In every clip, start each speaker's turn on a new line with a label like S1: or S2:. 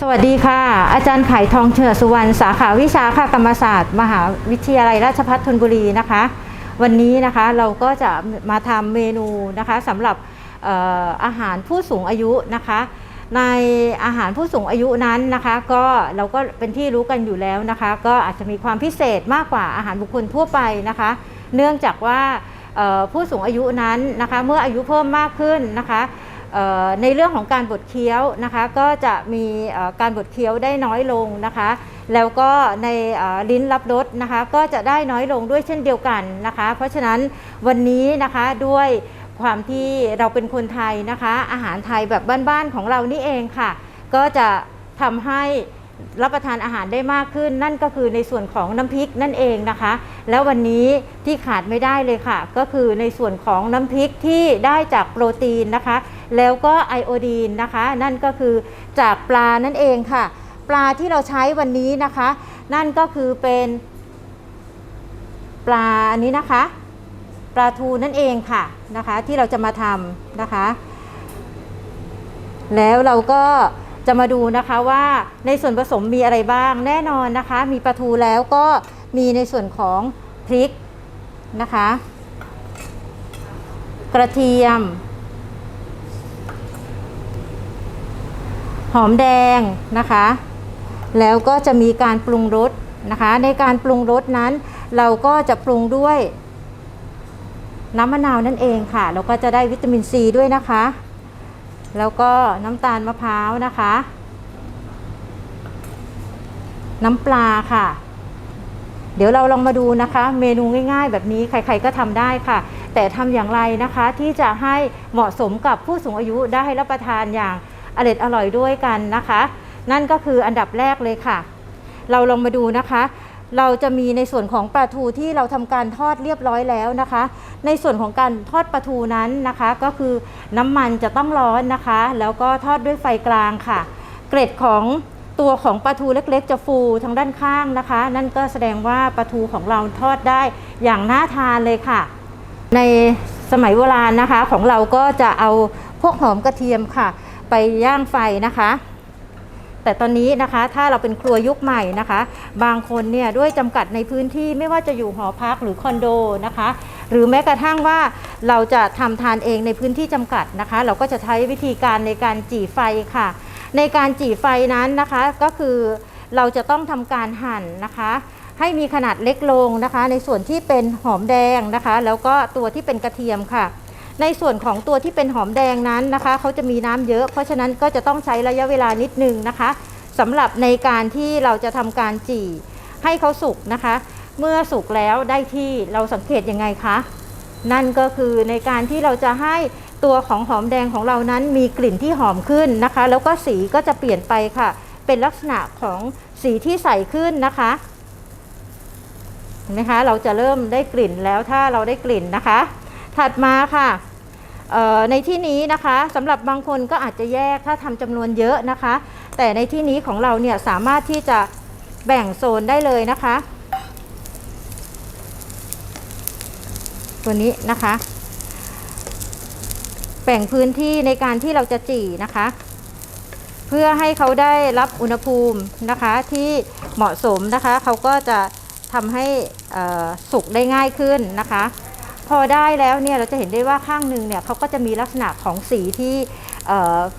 S1: สวัสดีค่ะ อาจารย์ไข่ทองเฉือสุวรรณสาขาวิชาคากรรมศาสตร์ มหาวิทยาลัยราชภัฏธนบุรีนะคะ วันนี้นะคะเราก็จะมาทำเมนูนะคะสำหรับอออาหารผู้สูงอายุนะคะ ในอาหารผู้สูงอายุนั้นนะคะ ก็เราก็เป็นที่รู้กันอยู่แล้วนะคะ ก็อาจจะมีความพิเศษมากกว่าอาหารบุคคลทั่วไปนะคะ เนื่องจากว่าผู้สูงอายุนั้นนะคะ เมื่ออายุเพิ่มมากขึ้นนะคะ ในเรื่องของการบดเคี้ยวนะคะก็จะมีการบดเคี้ยวได้น้อยลงนะคะ แล้วก็ในลิ้นรับรสนะคะ ก็จะได้น้อยลงด้วยเช่นเดียวกันนะคะ เพราะฉะนั้นวันนี้นะคะด้วยความที่เราเป็นคนไทยนะคะ อาหารไทยแบบบ้านๆของเรานี่เองค่ะ ก็จะทำให้ รับประทานอาหารได้มากขึ้น นั่นก็คือในส่วนของน้ำพริกนั่นเองนะคะ แล้ววันนี้ที่ขาดไม่ได้เลยค่ะ ก็คือในส่วนของน้ำพริกที่ได้จากโปรตีนนะคะ แล้วก็ไอโอดีนนะคะ นั่นก็คือจากปลานั่นเองค่ะ ปลาที่เราใช้วันนี้นะคะ นั่นก็คือเป็นปลาอันนี้นะคะ ปลาทูนั่นเองค่ะนะคะ ที่เราจะมาทำนะคะ แล้วเราก็ จะมาดูนะคะว่าในส่วนผสมมีอะไรบ้างแน่นอนนะคะ มีปลาทูแล้วก็มีในส่วนของพริกนะคะ กระเทียม หอมแดงนะคะ แล้วก็จะมีการปรุงรสนะคะ ในการปรุงรสนั้น เราก็จะปรุงด้วยน้ำมะนาวนั่นเองค่ะ แล้วก็จะได้วิตามินซีด้วยนะคะ แล้วก็น้ำตาลมะพร้าวนะคะ น้ำปลาค่ะ เดี๋ยวเราลองมาดูนะคะ เมนูง่ายๆ แบบนี้ใครๆก็ทำได้ค่ะ แต่ทำอย่างไรนะคะที่จะให้เหมาะสมกับผู้สูงอายุได้รับประทานอย่างอร่อยอร่อยด้วยกันนะคะ นั่นก็คืออันดับแรกเลยค่ะ เราลองมาดูนะคะ เราจะมีในส่วนของปลาทูที่เราทำการทอดเรียบร้อยแล้วนะคะ ในส่วนของการทอดปลาทูนั้นนะคะ ก็คือน้ำมันจะต้องร้อนนะคะ แล้วก็ทอดด้วยไฟกลางค่ะ เกร็ดของตัวของปลาทูเล็กๆ จะฟูทางด้านข้างนะคะ นั่นก็แสดงว่าปลาทูของเราทอดได้อย่างน่าทานเลยค่ะ ในสมัยโบราณนะคะของเราก็จะเอาพวกหอมกระเทียมค่ะ ไปย่างไฟนะคะ แต่ตอนนี้นะคะถ้าเราเป็นครัวยุคใหม่นะคะ บางคนเนี่ยด้วยจำกัดในพื้นที่ไม่ว่าจะอยู่หอพักหรือคอนโดนะคะ หรือแม้กระทั่งว่าเราจะทำทานเองในพื้นที่จำกัดนะคะ เราก็จะใช้วิธีการในการจี่ไฟค่ะ ในการจี่ไฟนั้นนะคะก็คือเราจะต้องทำการหั่นนะคะให้มีขนาดเล็กลงนะคะ ในส่วนที่เป็นหอมแดงนะคะ แล้วก็ตัวที่เป็นกระเทียมค่ะ ในส่วนของตัวที่เป็นหอมแดงนั้นนะคะเขาจะมีน้ำเยอะ เพราะฉะนั้นก็จะต้องใช้ระยะเวลานิดนึงนะคะสำหรับในการที่เราจะทำการจี่ให้เขาสุกนะคะ เมื่อสุกแล้วได้ที่เราสังเกตยังไงคะนั่นก็คือในการที่เราจะให้ตัวของหอมแดงของเรานั้นมีกลิ่นที่หอมขึ้นนะคะ แล้วก็สีก็จะเปลี่ยนไปค่ะ เป็นลักษณะของสีที่ใสขึ้นนะคะเห็นไหมคะเราจะเริ่มได้กลิ่นแล้วถ้าเราได้กลิ่นนะคะ ถัดมาค่ะ ในที่นี้นะคะสำหรับบางคนก็อาจจะแยกถ้าทำจำนวนเยอะนะคะ แต่ในที่นี้ของเราเนี่ยสามารถที่จะแบ่งโซนได้เลยนะคะ ตัวนี้นะคะ แบ่งพื้นที่ในการที่เราจะจี่นะคะ เพื่อให้เขาได้รับอุณหภูมินะคะที่เหมาะสมนะคะ เขาก็จะทำให้สุกได้ง่ายขึ้นนะคะ พอได้แล้วเนี่ยเราจะเห็นได้ว่าข้างหนึ่งเนี่ยเขาก็จะมีลักษณะของสีที่เ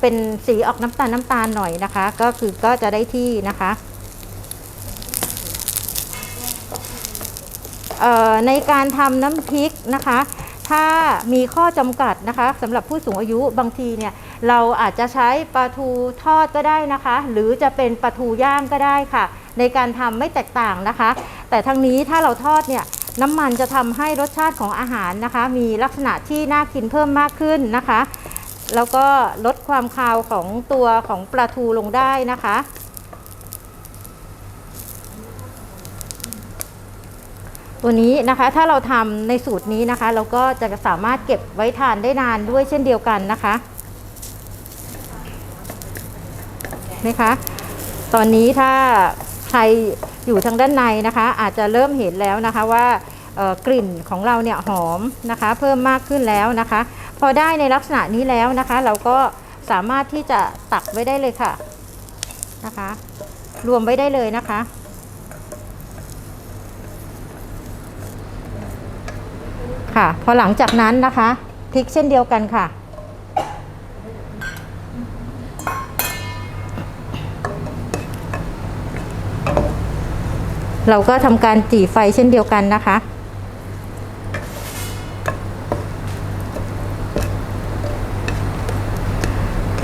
S1: เป็นสีออกน้ำตาลน้ำตาลหน่อยนะคะ ก็คือก็จะได้ที่นะคะในการทำน้ำพริกนะคะ ถ้ามีข้อจำกัดนะคะสำหรับผู้สูงอายุบางทีเนี่ยเราอาจจะใช้ปลาทูทอดก็ได้นะคะ หรือจะเป็นปลาทูย่างก็ได้ค่ะ ในการทำไม่แตกต่างนะคะ แต่ทั้งนี้ถ้าเราทอดเนี่ย น้ำมันจะทำให้รสชาติของอาหารนะคะ มีลักษณะที่น่ากินเพิ่มมากขึ้นนะคะ แล้วก็ลดความคาวของตัวของปลาทูลงได้นะคะ ตัวนี้นะคะถ้าเราทำในสูตรนี้นะคะ เราก็จะสามารถเก็บไว้ทานได้นานด้วยเช่นเดียวกันนะคะไหมคะ ตอนนี้ถ้าใคร อยู่ทางด้านในนะคะ อาจจะเริ่มเห็นแล้วนะคะว่ากลิ่นของเราเนี่ยหอมนะคะ เพิ่มมากขึ้นแล้วนะคะ พอได้ในลักษณะนี้แล้วนะคะ เราก็สามารถที่จะตักไว้ได้เลยค่ะนะคะ รวมไว้ได้เลยนะคะค่ะพอหลังจากนั้นนะคะพลิกเช่นเดียวกันค่ะ เราก็ทำการจี่ไฟเช่นเดียวกันนะคะ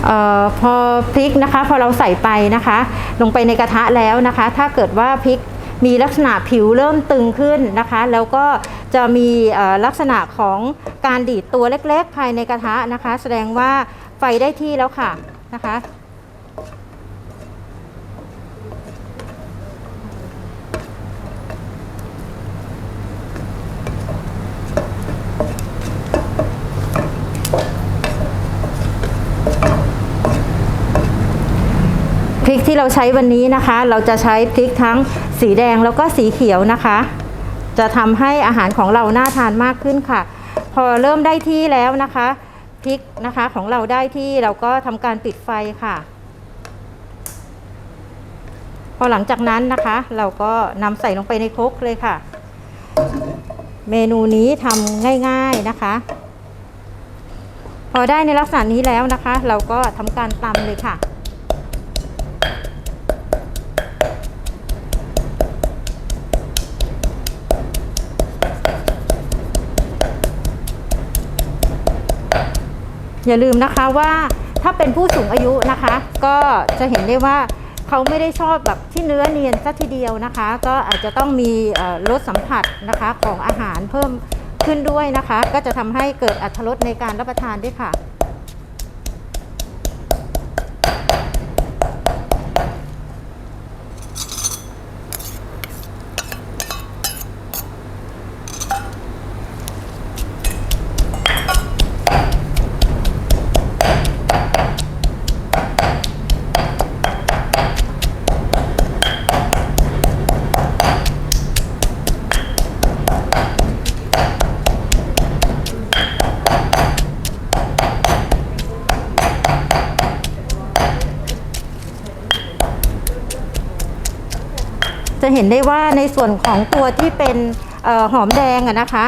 S1: เออพอพริกนะคะ พอเราใส่ไปนะคะ ลงไปในกระทะแล้วนะคะ ถ้าเกิดว่าพริกมีลักษณะผิวเริ่มตึงขึ้นนะคะ แล้วก็จะมีเอ่อลักษณะของการดีดตัวเล็กๆ ภายในกระทะนะคะ แสดงว่าไฟได้ที่แล้วค่ะนะคะ พริกที่เราใช้วันนี้นะคะ เราจะใช้พริกทั้งสีแดงแล้วก็สีเขียวนะคะ จะทำให้อาหารของเราน่าทานมากขึ้นค่ะ พอเริ่มได้ที่แล้วนะคะพริกนะคะของเราได้ที่เราก็ทำการปิดไฟค่ะ พอหลังจากนั้นนะคะ เราก็นำใส่ลงไปในครกเลยค่ะ เมนูนี้ทำง่ายๆนะคะ พอได้ในลักษณะนี้แล้วนะคะ เราก็ทำการตำเลยค่ะ อย่าลืมนะคะว่าถ้าเป็นผู้สูงอายุนะคะ ก็จะเห็นได้ว่าเขาไม่ได้ชอบแบบที่เนื้อเนียนซะทีเดียวนะคะ ก็อาจจะต้องมีรสสัมผัสนะคะของอาหารเพิ่มขึ้นด้วยนะคะ ก็จะทำให้เกิดอรรถรสในการรับประทานด้วยค่ะ ห็นได้ว่าในส่วนของตัวที่เป็นออหอมแดงอะนะคะ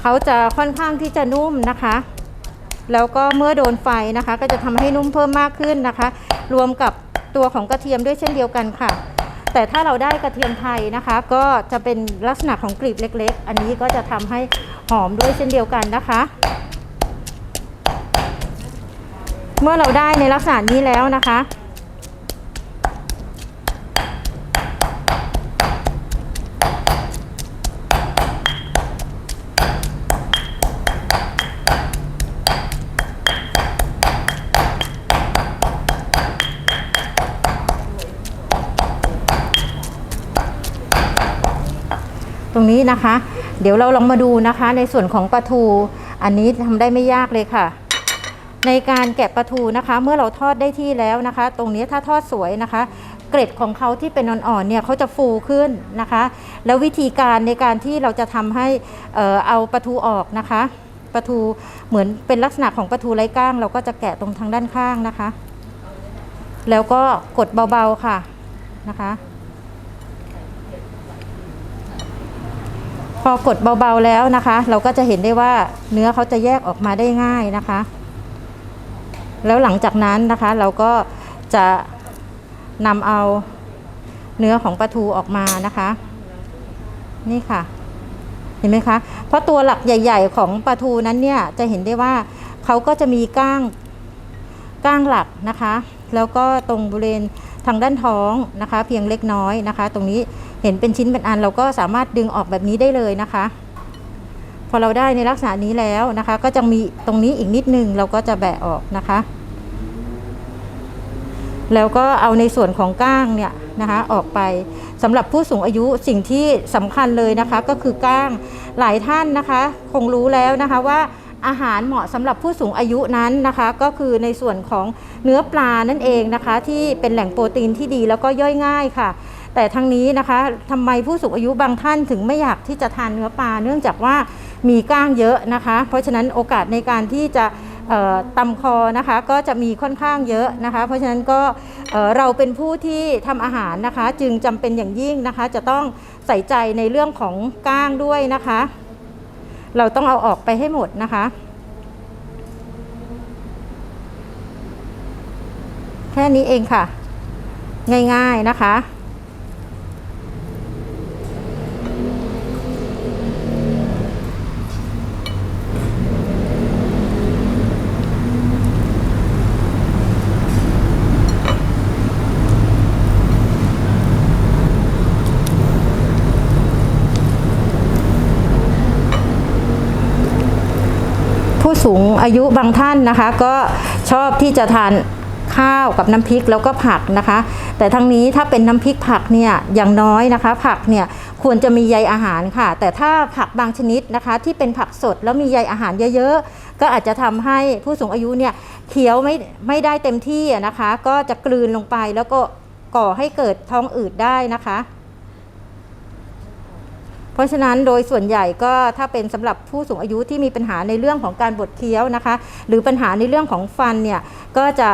S1: เขาจะค่อนข้างที่จะนุ่มนะคะ แล้วก็เมื่อโดนไฟนะคะ ก็จะทำให้นุ่มเพิ่มมากขึ้นนะคะ รวมกับตัวของกระเทียมด้วยเช่นเดียวกันค่ะ แต่ถ้าเราได้กระเทียมไทยนะคะ ก็จะเป็นลักษณะของกลีบเล็ก ๆ อันนี้ก็จะทำให้หอมด้วยเช่นเดียวกันนะคะเมื่อเราได้ในลักษณะนี้แล้วนะคะ ตรงนี้นะคะ เดี๋ยวเราลองมาดูนะคะ ในส่วนของปลาทู อันนี้ทำได้ไม่ยากเลยค่ะ ในการแกะปลาทูนะคะ เมื่อเราทอดได้ที่แล้วนะคะ ตรงนี้ถ้าทอดสวยนะคะ เกร็ดของเขาที่เป็นอ่อนๆเนี่ยเขาจะฟูขึ้นนะคะ แล้ววิธีการในการที่เราจะทำให้เอ่อเอาปลาทูออกนะคะปลาทูเหมือนเป็นลักษณะของปลาทูไร้ก้าง เราก็จะแกะตรงทางด้านข้างนะคะ แล้วก็กดเบาๆค่ะนะคะ พอกดเบาๆแล้วนะคะ เราก็จะเห็นได้ว่าเนื้อเขาจะแยกออกมาได้ง่ายนะคะ แล้วหลังจากนั้นนะคะ เราก็จะนำเอาเนื้อของปลาทูออกมานะคะ นี่ค่ะ เห็นไหมคะ เพราะตัวหลักใหญ่ ๆ ของปลาทูนั้นเนี่ยจะเห็นได้ว่าเขาก็จะมีก้างก้างหลักนะคะ แล้วก็ตรงบริเวณทางด้านท้องนะคะ เพียงเล็กน้อยนะคะ ตรงนี้ เห็นเป็นชิ้นเป็นอันเราก็สามารถดึงออกแบบนี้ได้เลยนะคะ พอเราได้ในลักษณะนี้แล้วนะคะ ก็จะมีตรงนี้อีกนิดนึงเราก็จะแบะออกนะคะ แล้วก็เอาในส่วนของก้างเนี่ยนะคะออกไปสำหรับผู้สูงอายุสิ่งที่สำคัญเลยนะคะ ก็คือก้างหลายท่านนะคะ คงรู้แล้วนะคะว่าอาหารเหมาะสำหรับผู้สูงอายุนั้นนะคะ ก็คือในส่วนของเนื้อปลานั่นเองนะคะ ที่เป็นแหล่งโปรตีนที่ดีแล้วก็ย่อยง่ายค่ะ แต่ทั้งนี้นะคะทำไมผู้สูงอายุบางท่านถึงไม่อยากที่จะทานเนื้อปลาเนื่องจากว่ามีก้างเยอะนะคะ เพราะฉะนั้นโอกาสในการที่จะเอ่อตำคอนะคะก็จะมีค่อนข้างเยอะนะคะ เพราะฉะนั้นก็เอ่อเราเป็นผู้ที่ทำอาหารนะคะ จึงจำเป็นอย่างยิ่งนะคะ จะต้องใส่ใจในเรื่องของก้างด้วยนะคะ เราต้องเอาออกไปให้หมดนะคะ แค่นี้เองค่ะ ง่ายๆนะคะ ผู้สูง อายุบางท่านนะคะ ก็ชอบที่จะทานข้าวกับน้ำพริกแล้วก็ผักนะคะ แต่ทั้งนี้ถ้าเป็นน้ำพริกผักเนี่ยอย่างน้อยนะคะ ผักเนี่ยควรจะมีใยอาหารค่ะ แต่ถ้าผักบางชนิดนะคะ ที่เป็นผักสดแล้วมีใยอาหารเยอะๆ ก็อาจจะทำให้ผู้สูงอายุเนี่ยเคี้ยวไม่ไม่ได้เต็มที่นะคะ ก็จะกลืนลงไปแล้วก็ก่อให้เกิดท้องอืดได้นะคะ เพราะฉะนั้นโดยส่วนใหญ่ก็ถ้าเป็นสำหรับผู้สูงอายุที่มีปัญหาในเรื่องของการบดเคี้ยวนะคะ หรือปัญหาในเรื่องของฟันเนี่ยก็จะ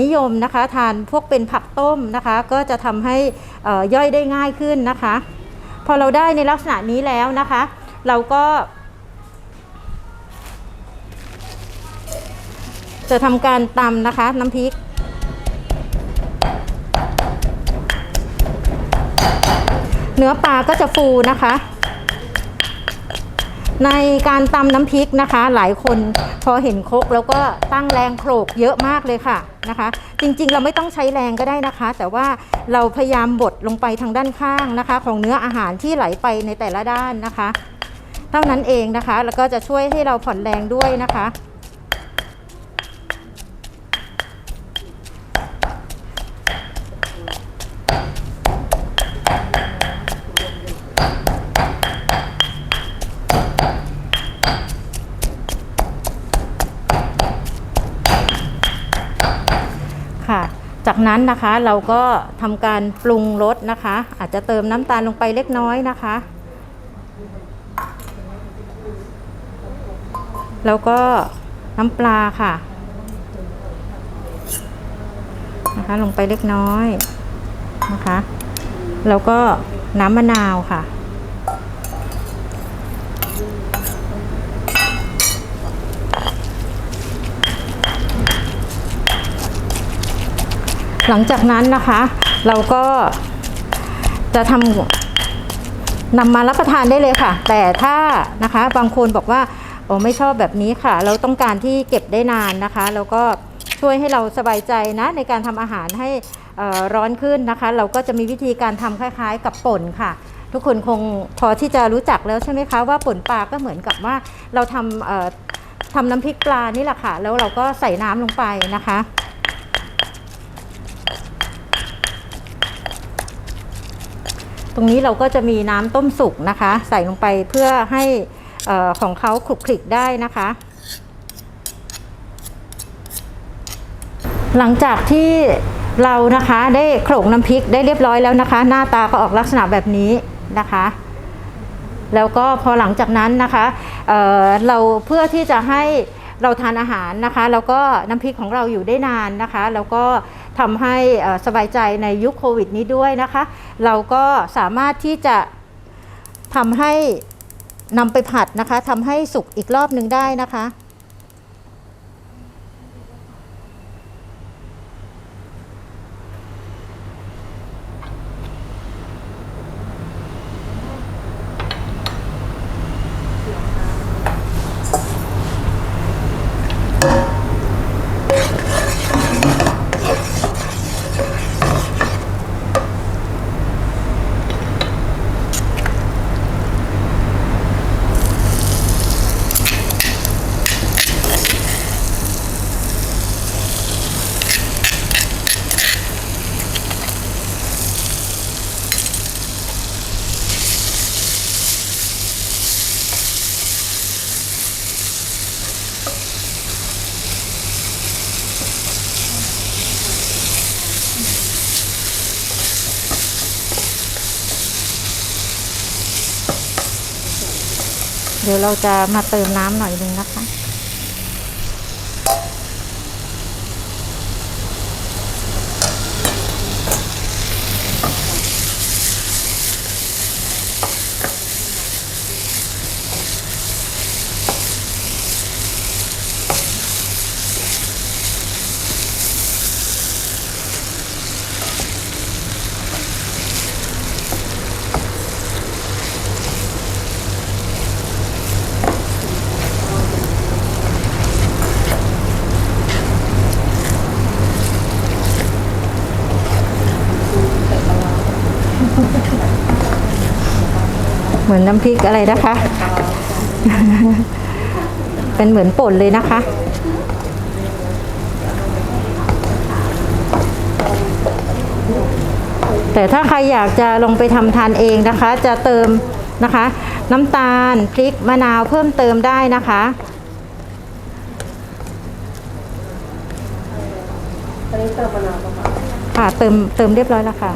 S1: นิยมนะคะทานพวกเป็นผักต้มนะคะ ก็จะทำให้ย่อยได้ง่ายขึ้นนะคะ พอเราได้ในลักษณะนี้แล้วนะคะ เราก็จะทำการตำนะคะน้ำพริก เนื้อปลาก็จะฟูนะคะ ในการตำน้ำพริกนะคะ หลายคนพอเห็นครกแล้วก็ตั้งแรงโขลกเยอะมากเลยค่ะนะคะ จริงๆเราไม่ต้องใช้แรงก็ได้นะคะ แต่ว่าเราพยายามบดลงไปทางด้านข้างนะคะ ของเนื้ออาหารที่ไหลไปในแต่ละด้านนะคะ เท่านั้นเองนะคะ แล้วก็จะช่วยให้เราผ่อนแรงด้วยนะคะค่ะ จาก นั้นนะคะเราก็ทำการปรุงรสนะคะ อาจจะเติมน้ำตาลลงไปเล็กน้อยนะคะ แล้วก็น้ำปลาค่ะนะคะลงไปเล็กน้อยนะคะ แล้วก็น้ำมะนาวค่ะ หลังจากนั้นนะคะ เราก็จะทำนำมารับประทานได้เลยค่ะ แต่ถ้านะคะบางคนบอกว่าโอ้ไม่ชอบแบบนี้ค่ะ เราต้องการที่เก็บได้นานนะคะ แล้วก็ช่วยให้เราสบายใจนะในการทำอาหารให้อร้อนขึ้นนะคะ เราก็จะมีวิธีการทำคล้าย ๆ กับป่นค่ะ ทุกคนคงพอที่จะรู้จักแล้วใช่ไหมคะว่าป่นปลาก็เหมือนกับว่าเราทำทำน้ำพริกปลานี่แหละค่ะ แล้วเราก็ใส่น้ำลงไปนะคะ รงนี้เราก็จะมีน้ำต้มสุกนะคะ ใส่ลงไปเพื่อให้ออของเขาคลุกคลิกได้นะคะ หลังจากที่เรานะคะได้โขลกน้ำพริกได้เรียบร้อยแล้วนะคะ หน้าตาก็ออกลักษณะแบบนี้นะคะ แล้วก็พอหลังจากนั้นนะคะเเราเพื่อที่จะให้เราทานอาหารนะคะ แล้วก็น้ำพริกของเราอยู่ได้นานนะคะ แล้วก็ ทำให้สบายใจในยุคโควิดนี้ด้วยนะคะ เราก็สามารถที่จะทำให้นำไปผัดนะคะทำให้สุกอีกรอบหนึ่งได้นะคะ เราจะมาเติมน้ำหน่อยนึงนะคะ เหมือนน้ำพริกอะไรนะคะ เป็นเหมือนป่นเลยนะคะ แต่ถ้าใครอยากจะลงไปทำทานเองนะคะ จะเติมนะคะ น้ำตาลพริกมะนาวเพิ่มเติมได้นะคะค่ะเติมเติมเรียบร้อยแล้วค่ะ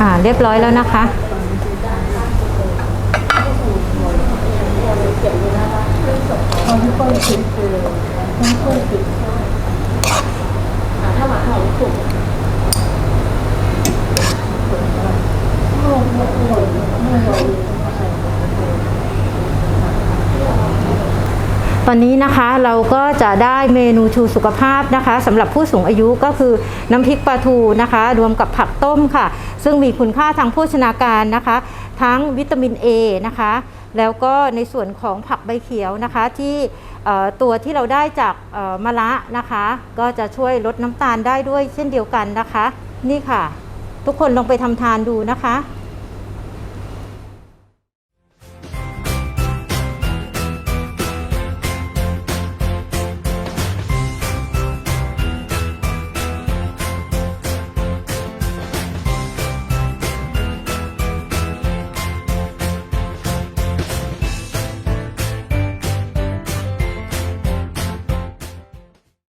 S1: ค่ะ เรียบร้อยแล้วนะคะ
S2: ตอนที่เปิ้ลคิดคือต้องเปิ้ลคิดถ้าหมาหอมสุก
S1: ตอนนี้นะคะเราก็จะได้เมนูชูสุขภาพนะคะสำหรับผู้สูงอายุก็คือน้ำพริกปลาทูนะคะ รวมกับผักต้มค่ะ ซึ่งมีคุณค่าทางโภชนาการนะคะ ทั้งวิตามิน A นะคะ แล้วก็ในส่วนของผักใบเขียวนะคะที่ตัวที่เราได้จากมะระนะคะ ก็จะช่วยลดน้ำตาลได้ด้วยเช่นเดียวกันนะคะ นี่ค่ะ ทุกคนลองไปทำทานดูนะคะ